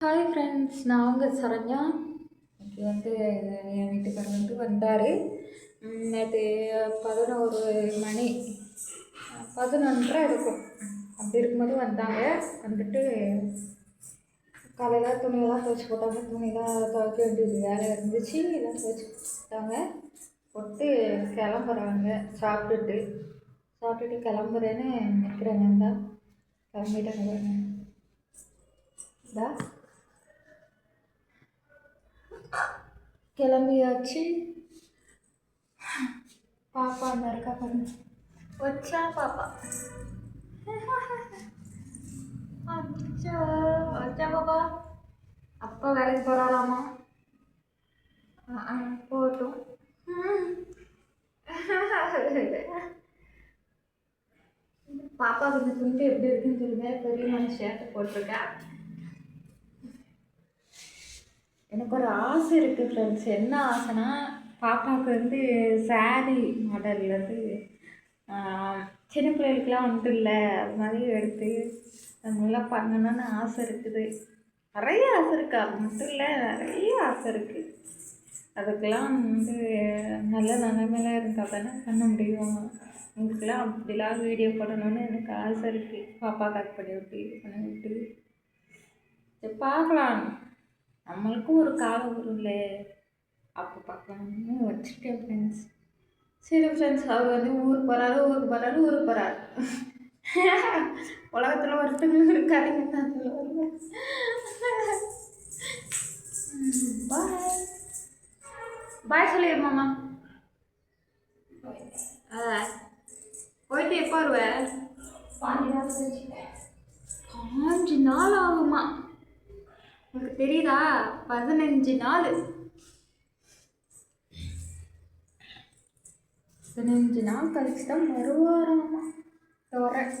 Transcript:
Hi friends நான் உங்கள் சரண்யா. இன்னைக்கு வந்து என் வீட்டுக்காரர் வந்து வந்தார். நேற்று பதினோரு மணி பதினொன்றரை இருக்கும். அப்படி இருக்கும்போது வந்தாங்க. வந்துட்டு காலையில் துணியெல்லாம் துவைச்சி போட்டாங்க. துணியெல்லாம் துவைக்க வேண்டியது வேலை இருந்துச்சு. எல்லாம் துவைச்சி போட்டாங்க. போட்டு கிளம்புறாங்க. சாப்பிட்டுட்டு சாப்பிட்டுட்டு கிளம்புறேன்னு நிற்கிறேங்க தான் கிளம்பிட்டாங்க பாருங்க இந்தா. கிளம்பியாச்சு. பாப்பா அந்த இருக்கா பாருங்க. வச்சா பாப்பா. அச்சா வச்சா பாப்பா. அப்பா வேலைக்கு போகிறாராமா போகட்டும். பாப்பா கொஞ்சம் துண்டு எப்படி இருக்குன்னு சொல்லுங்க. பெரிய மனுஷன் போட்டிருக்கேன் எனக்கு ஒரு ஆசை இருக்குது ஃப்ரெண்ட்ஸ் என்ன ஆசைனா பாப்பாவுக்கு வந்து சாரி மாடலில் வந்து சின்ன பிள்ளைகளுக்குலாம் வந்துட்டு இல்லை. அது மாதிரி எடுத்து அது மாதிரிலாம் பண்ணணும்னு ஆசை இருக்குது. நிறைய ஆசை இருக்குது அது மட்டும் இல்லை நிறைய ஆசை இருக்குது அதுக்கெல்லாம் வந்து நல்ல நிலமையில இருந்தால் தானே பண்ண முடியும். இதுக்கெல்லாம் அப்படிலாம் வீடியோ போடணும்னு எனக்கு ஆசை இருக்குது பாப்பா கட் பண்ணி விட்டு இது பண்ணி விட்டு. சரி பார்க்கலாம். நம்மளுக்கும் ஒரு காலம் வரும்ல. அப்போ பார்க்கலாம்னு வச்சுருக்கேன் ஃப்ரெண்ட்ஸ் சரி ஃப்ரெண்ட்ஸ் அவர் வந்து ஊருக்கு போகிறாரு ஊருக்கு போகிறாரு ஊருக்கு போகிறாரு உலகத்தில் ஒருத்தங்களும் இருக்காதுங்க நான் சொல்லுவாங்க பாய் பாய் சொல்லிடு மாமா. போயிட்டு எப்போ வருவேன் பாஞ்சு நாள் ஆகுமா உங்களுக்கு தெரியுதா? பதினஞ்சு நாள். பதினஞ்சு நாள் கழிச்சு தான் வருவாராமா? தோற.